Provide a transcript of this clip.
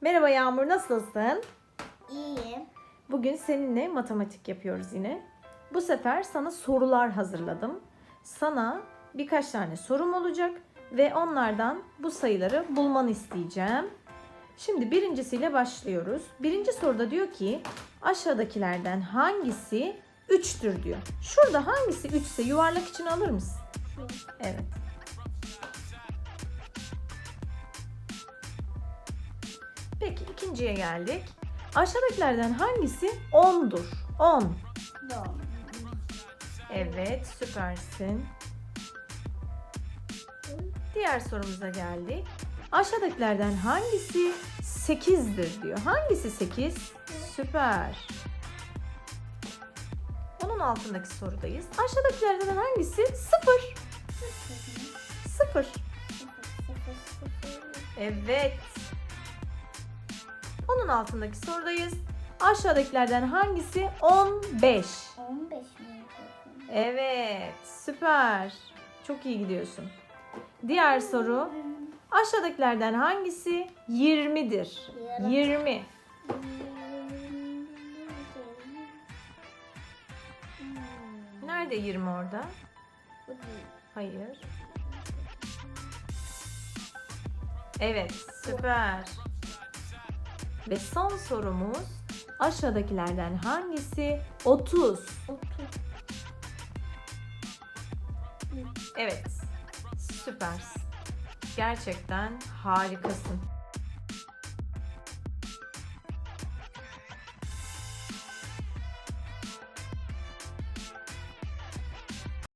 Merhaba Yağmur, nasılsın? İyiyim. Bugün seninle matematik yapıyoruz yine. Bu sefer sana sorular hazırladım. Sana birkaç tane sorum olacak ve onlardan bu sayıları bulmanı isteyeceğim. Şimdi birincisiyle başlıyoruz. Birinci soruda diyor ki aşağıdakilerden hangisi 3'tür diyor. Şurada hangisi 3 ise yuvarlak için alır mısın? Evet. Peki ikinciye geldik. Aşağıdakilerden hangisi 10'dur? 10. Doğru. Evet, süpersin. Diğer sorumuza geldik. Aşağıdakilerden hangisi 8'dir diyor. Hangisi 8? Süper. Onun altındaki sorudayız. Aşağıdakilerden hangisi 0? 0. Evet. Onun altındaki sorudayız. Aşağıdakilerden hangisi 15? 15 mi? Evet, süper. Çok iyi gidiyorsun. Diğer soru. Aşağıdakilerden hangisi 20'dir? Yarım. 20. Nerede 20 orada? Hayır. Evet, süper. Ve son sorumuz aşağıdakilerden hangisi 30? 30. Evet, süpersin. Gerçekten harikasın.